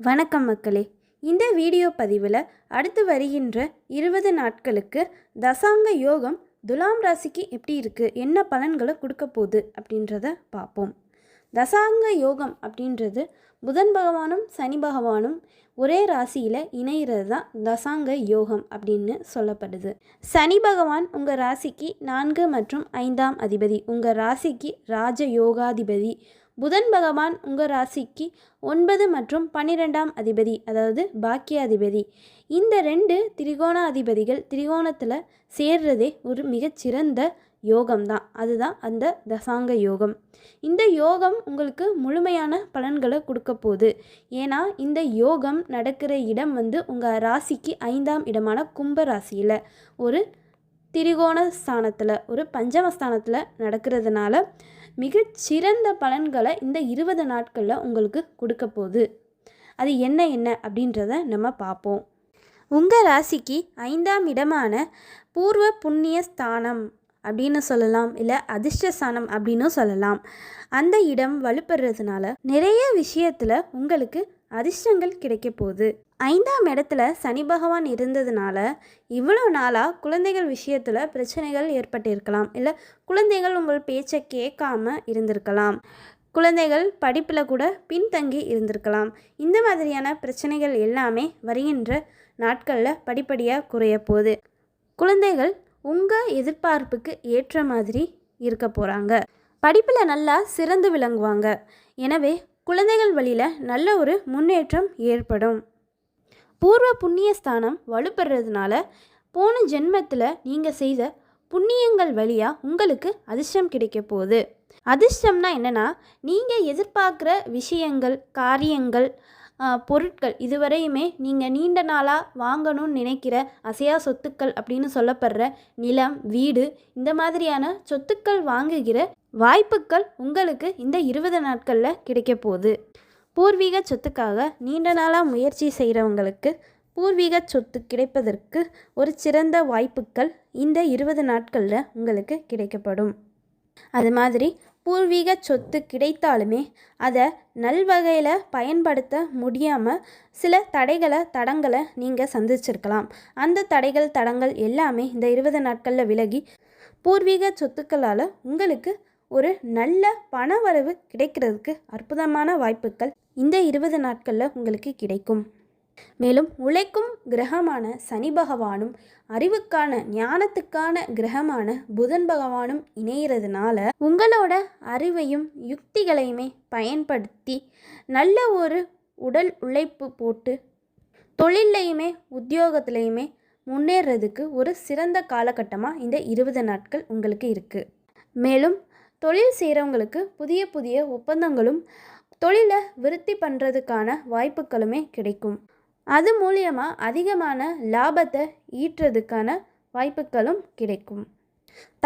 வணக்கம் மக்களே. இந்த வீடியோ பதிவில் அடுத்து வருகின்ற இருபது நாட்களுக்கு தசாங்க யோகம் துலாம் ராசிக்கு எப்படி இருக்குது என்ன பலன்களை கொடுக்க போகுது? அப்படின்றத பார்ப்போம். தசாங்க யோகம் அப்படின்றது புதன் பகவானும் சனி பகவானும் ஒரே ராசியில் இணையிறது தான் தசாங்க யோகம் அப்படின்னு சொல்லப்படுது. சனி பகவான் உங்கள் ராசிக்கு நான்கு மற்றும் ஐந்தாம் அதிபதி. உங்கள் ராசிக்கு ராஜ யோகாதிபதி. புதன் பகவான் உங்கள் ராசிக்கு ஒன்பது மற்றும் பன்னிரெண்டாம் அதிபதி அதாவது பாக்கியாதிபதி. இந்த ரெண்டு திரிகோண அதிபதிகள் திரிகோணத்தில் சேர்றதே ஒரு மிகச்சிறந்த யோகம்தான். அதுதான் அந்த தசாங்க யோகம். இந்த யோகம் உங்களுக்கு முழுமையான பலன்களை கொடுக்க போகுது. ஏன்னா இந்த யோகம் நடக்கிற இடம் வந்து உங்கள் ராசிக்கு ஐந்தாம் இடமான கும்ப ராசியில் ஒரு திரிகோண ஸ்தானத்தில் ஒரு பஞ்சமஸ்தானத்தில் நடக்கிறதுனால மிகச்சிறந்த பலன்களை இந்த இருபது நாட்களில் உங்களுக்கு கொடுக்க போகுது. அது என்ன என்ன அப்படின்றத நம்ம பார்ப்போம். உங்கள் ராசிக்கு ஐந்தாம் இடமான பூர்வ புண்ணிய ஸ்தானம் அப்படின்னு சொல்லலாம் இல்லை அதிர்ஷ்டஸ்தானம் அப்படின்னு அப்படின்னும் சொல்லலாம். அந்த இடம் வலுப்படுறதுனால நிறைய விஷயத்தில் உங்களுக்கு அதிர்ஷ்டங்கள் கிடைக்க போகுது. ஐந்தாம் இடத்துல சனி பகவான் இருந்ததுனால இவ்வளோ நாளாக குழந்தைகள் விஷயத்தில் பிரச்சனைகள் ஏற்பட்டிருக்கலாம். இல்லை குழந்தைகள் உங்கள் பேச்சை கேட்காம இருந்திருக்கலாம். குழந்தைகள் படிப்பில் கூட பின்தங்கி இருந்திருக்கலாம். இந்த மாதிரியான பிரச்சனைகள் எல்லாமே வருகின்ற நாட்களில் படிப்படியாக குறைய போகுது. குழந்தைகள் உங்கள் எதிர்பார்ப்புக்கு ஏற்ற மாதிரி இருக்க போகிறாங்க படிப்பில் நல்லா சிறந்து விளங்குவாங்க. எனவே குழந்தைகள் வழியில் நல்ல ஒரு முன்னேற்றம் ஏற்படும். பூர்வ புண்ணிய ஸ்தானம் வலுப்பெறதுனால போன ஜென்மத்தில் நீங்கள் செய்த புண்ணியங்கள் வழியாக உங்களுக்கு அதிர்ஷ்டம் கிடைக்க போகுது. அதிர்ஷ்டம்னா என்னென்னா நீங்கள் எதிர்பார்க்குற விஷயங்கள் காரியங்கள் பொருட்கள் இதுவரையுமே நீங்கள் நீண்ட நாளாக வாங்கணும்னு நினைக்கிற அசையா சொத்துக்கள் அப்படின்னு சொல்லப்படுற நிலம் வீடு இந்த மாதிரியான சொத்துக்கள் வாங்குகிற வாய்ப்புகள் உங்களுக்கு இந்த இருபது நாட்களில் கிடைக்க போகுது பூர்வீக சொத்துக்காக நீண்ட நாளாக முயற்சி செய்கிறவங்களுக்கு பூர்வீக சொத்து கிடைப்பதற்கு ஒரு சிறந்த வாய்ப்புகள் இந்த இருபது நாட்களில் உங்களுக்கு கிடைக்கப்படும். அது மாதிரி பூர்வீக சொத்து கிடைத்தாலுமே அதை நல்வகையில் பயன்படுத்த முடியாமல் சில தடைகளை தடங்களை நீங்கள் சந்திச்சிருக்கலாம். அந்த தடைகள் தடங்கள் எல்லாமே இந்த இருபது நாட்களில் விலகி பூர்வீக சொத்துக்களால் உங்களுக்கு ஒரு நல்ல பணவரவு கிடைக்கிறதுக்கு அற்புதமான வாய்ப்புகள் இந்த இருபது நாட்களில் உங்களுக்கு கிடைக்கும். மேலும் உழைக்கும் கிரகமான சனி பகவானும் அறிவுக்கான ஞானத்துக்கான கிரகமான புதன் பகவானும் இணையிறதுனால உங்களோட அறிவையும் யுக்திகளையுமே பயன்படுத்தி நல்ல ஒரு உடல் உழைப்பு போட்டு தொழில்லையுமே உத்தியோகத்துலையுமே முன்னேறதுக்கு ஒரு சிறந்த காலகட்டமாக இந்த இருபது நாட்கள் உங்களுக்கு இருக்குது மேலும் தொழில் செய்கிறவங்களுக்கு புதிய புதிய ஒப்பந்தங்களும் தொழிலை விருத்தி பண்ணுறதுக்கான வாய்ப்புகளுமே கிடைக்கும். அது மூலியமாக அதிகமான லாபத்தை ஈட்டுறதுக்கான வாய்ப்புகளும் கிடைக்கும்.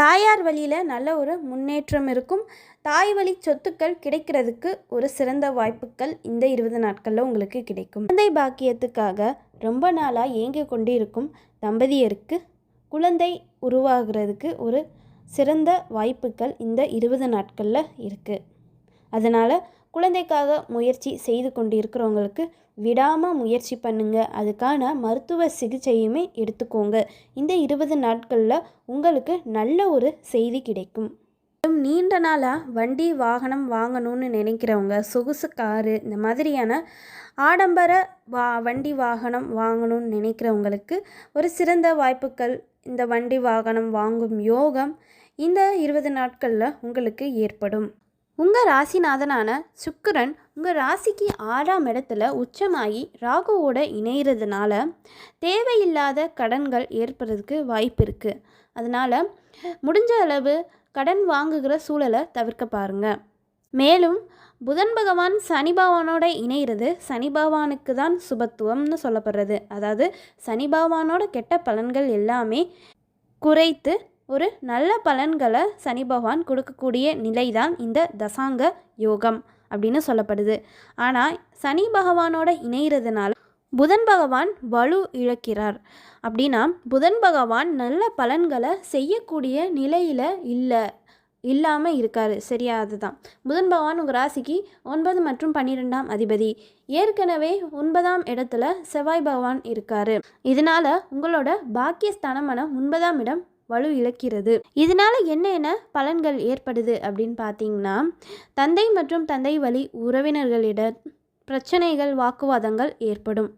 தாயார் வழியில் நல்ல ஒரு முன்னேற்றம் இருக்கும். தாய் வழி சொத்துக்கள் கிடைக்கிறதுக்கு ஒரு சிறந்த வாய்ப்புகள் இந்த இருபது நாட்களில் உங்களுக்கு கிடைக்கும். குழந்தை பாக்கியத்துக்காக ரொம்ப நாளாக ஏங்கி கொண்டு இருக்கும் தம்பதியருக்கு குழந்தை உருவாகிறதுக்கு ஒரு சிறந்த வாய்ப்புகள் இந்த இருபது நாட்களில் இருக்குது அதனால் குழந்தைக்காக முயற்சி செய்து கொண்டு இருக்கிறவங்களுக்கு விடாமல் முயற்சி பண்ணுங்க. அதுக்கான மருத்துவ சிகிச்சையுமே எடுத்துக்கோங்க. இந்த இருபது நாட்களில் உங்களுக்கு நல்ல ஒரு செய்தி கிடைக்கும். நீண்ட நாளாக வண்டி வாகனம் வாங்கணும்னு நினைக்கிறவங்க சொகுசு காரு இந்த மாதிரியான ஆடம்பர வா வண்டி வாகனம் வாங்கணும்னு நினைக்கிறவங்களுக்கு ஒரு சிறந்த வாய்ப்புகள் இந்த வண்டி வாகனம் வாங்கும் யோகம் இந்த இருபது நாட்களில் உங்களுக்கு ஏற்படும். உங்கள் ராசிநாதனான சுக்கிரன் உங்கள் ராசிக்கு ஆறாம் இடத்துல உச்சமாகி ராகுவோட இணையிறதுனால தேவையில்லாத கடன்கள் ஏற்படுறதுக்கு வாய்ப்பு இருக்குது அதனால் முடிஞ்ச அளவு கடன் வாங்குகிற சூழலை தவிர்க்க பாருங்க. மேலும் புதன் பகவான் சனி பகவானோட இணையிறது சனி பகவானுக்கு தான் சுபத்துவம்னு சொல்லப்படுறது. அதாவது சனி பகவானோட கெட்ட பலன்கள் எல்லாமே குறைத்து ஒரு நல்ல பலன்களை சனி பகவான் கொடுக்கக்கூடிய நிலைதான் இந்த தசாங்க யோகம் அப்படின்னு சொல்லப்படுது. ஆனால் சனி பகவானோட இணைகிறதுனால புதன் பகவான் வலு இழக்கிறார். அப்படின்னா புதன் பகவான் நல்ல பலன்களை செய்யக்கூடிய நிலையில் இல்லை இல்லாமல் இருக்கார். சரியா? அதுதான். புதன் பகவான் உங்கள் ராசிக்கு ஒன்பது மற்றும் பன்னிரெண்டாம் அதிபதி. ஏற்கனவே ஒன்பதாம் இடத்துல செவ்வாய் பகவான் இருக்கார். இதனால் உங்களோட பாக்கியஸ்தானமான ஒன்பதாம் இடம் வலு இழக்கிறது. இதனால் என்ன என்ன பலன்கள் ஏற்படுது அப்படின்னு பார்த்தீங்கன்னா தந்தை மற்றும் தந்தை வழி உறவினர்களிடம் பிரச்சனைகள் வாக்குவாதங்கள் ஏற்படும்.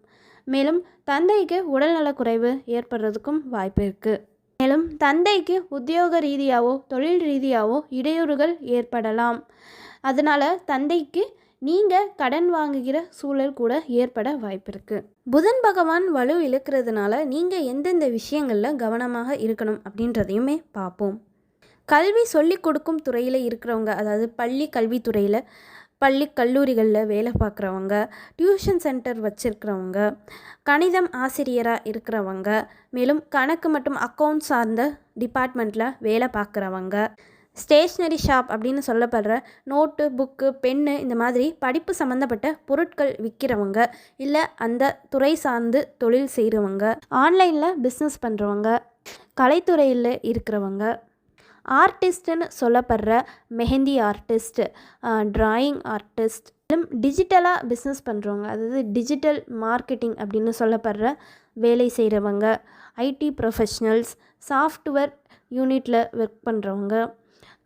மேலும் தந்தைக்கு உடல்நலக்குறைவு ஏற்படுறதுக்கும் வாய்ப்பு இருக்குது மேலும் தந்தைக்கு உத்தியோக ரீதியாவோ தொழில் ரீதியாவோ இடையூறுகள் ஏற்படலாம். அதனால் தந்தைக்கு நீங்கள் கடன் வாங்குகிற சூழல் கூட ஏற்பட வாய்ப்பு இருக்குது புதன் பகவான் வலு இழுக்கிறதுனால நீங்கள் எந்தெந்த விஷயங்களில் கவனமாக இருக்கணும் அப்படின்றதையுமே பார்ப்போம். கல்வி சொல்லிக் கொடுக்கும் துறையில் இருக்கிறவங்க அதாவது பள்ளி கல்வித்துறையில் பள்ளி கல்லூரிகளில் வேலை பார்க்குறவங்க டியூஷன் சென்டர் வச்சுருக்கிறவங்க கணிதம் ஆசிரியராக இருக்கிறவங்க மேலும் கணக்கு மற்றும் அக்கௌண்ட் சார்ந்த டிபார்ட்மெண்ட்டில் வேலை பார்க்குறவங்க ஸ்டேஷ்னரி ஷாப் அப்படின்னு சொல்லப்படுற நோட்டு புக்கு பென்னு இந்த மாதிரி படிப்பு சம்மந்தப்பட்ட பொருட்கள் விற்கிறவங்க இல்லை அந்த துறை சார்ந்து தொழில் செய்கிறவங்க ஆன்லைனில் பிஸ்னஸ் பண்ணுறவங்க கலைத்துறையில் இருக்கிறவங்க. ஆர்டிஸ்ட்டுன்னு சொல்லப்படுற மெஹந்தி ஆர்டிஸ்ட் ட்ராயிங் ஆர்டிஸ்ட் டிஜிட்டலாக பிஸ்னஸ் பண்ணுறவங்க அதாவது டிஜிட்டல் மார்க்கெட்டிங் அப்படின்னு சொல்லப்படுற வேலை செய்கிறவங்க ஐடி ப்ரொஃபஷ்னல்ஸ் சாஃப்ட்வேர் யூனிட்டில் ஒர்க் பண்ணுறவங்க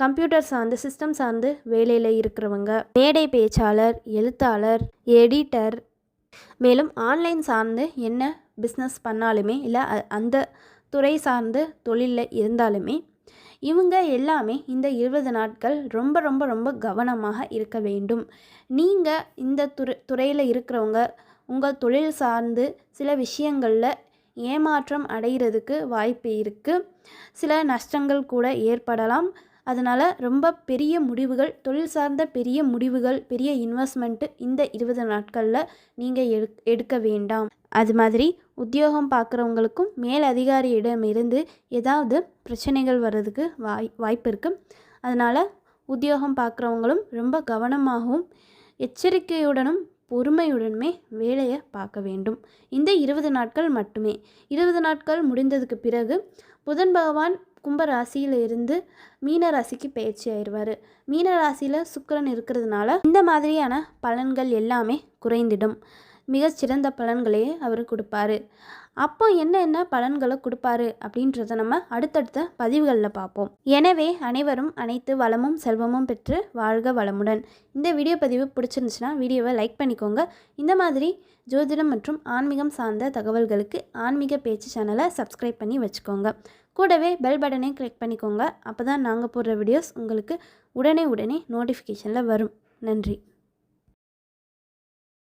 கம்ப்யூட்டர் சார்ந்து சிஸ்டம் சார்ந்து வேலையில் இருக்கிறவங்க. மேடை பேச்சாளர் எழுத்தாளர் எடிட்டர். மேலும் ஆன்லைன் சார்ந்து என்ன பிஸ்னஸ் பண்ணாலுமே இல்லை அந்த துறை சார்ந்து தொழிலில் இருந்தாலுமே இவங்க எல்லாமே இந்த இருபது நாட்கள் ரொம்ப ரொம்ப ரொம்ப கவனமாக இருக்க வேண்டும். நீங்கள் இந்த துறை துறையில் இருக்கிறவங்க உங்கள் தொழில் சார்ந்து சில விஷயங்களில் ஏமாற்றம் அடைகிறதுக்கு வாய்ப்பு இருக்குது சில நஷ்டங்கள் கூட ஏற்படலாம். அதனால் ரொம்ப பெரிய முடிவுகள் தொழில் சார்ந்த பெரிய முடிவுகள் பெரிய இன்வெஸ்ட்மெண்ட்டு இந்த இருபது நாட்களில் நீங்கள் எடு எடுக்க வேண்டாம். அது மாதிரி உத்தியோகம் பார்க்குறவங்களுக்கும் மேல் அதிகாரியிடமிருந்து ஏதாவது பிரச்சனைகள் வர்றதுக்கு வாய் வாய்ப்பு இருக்குது அதனால் உத்தியோகம் பார்க்குறவங்களும் ரொம்ப கவனமாகவும் எச்சரிக்கையுடனும் பொறுமையுடனுமே வேலையை பார்க்க வேண்டும். இந்த இருபது நாட்கள் மட்டுமே. இருபது நாட்கள் முடிந்ததுக்கு பிறகு புதன் பகவான் கும்பராசியில் இருந்து மீன ராசிக்கு பயிற்சி ஆயிடுவார். மீன ராசியில் சுக்கரன் இருக்கிறதுனால இந்த மாதிரியான பலன்கள் எல்லாமே குறைந்திடும். மிகச்சிறந்த பலன்களையே அவர் கொடுப்பாரு. அப்போ என்னென்ன பலன்களை கொடுப்பாரு அப்படின்றத நம்ம அடுத்தடுத்த பதிவுகளில் பார்ப்போம். எனவே அனைவரும் அனைத்து வளமும் செல்வமும் பெற்று வாழ்க வளமுடன். இந்த வீடியோ பதிவு பிடிச்சிருந்துச்சுன்னா வீடியோவை லைக் பண்ணிக்கோங்க. இந்த மாதிரி ஜோதிடம் மற்றும் ஆன்மீகம் சார்ந்த தகவல்களுக்கு ஆன்மீக பேச்சு சேனலை சப்ஸ்கிரைப் பண்ணி வச்சுக்கோங்க. கூடவே பெல் பட்டனை கிளிக் பண்ணிக்கோங்க. அப்போ தான் நாங்கள் போடுற வீடியோஸ் உங்களுக்கு உடனே உடனே நோட்டிஃபிகேஷனில் வரும். நன்றி.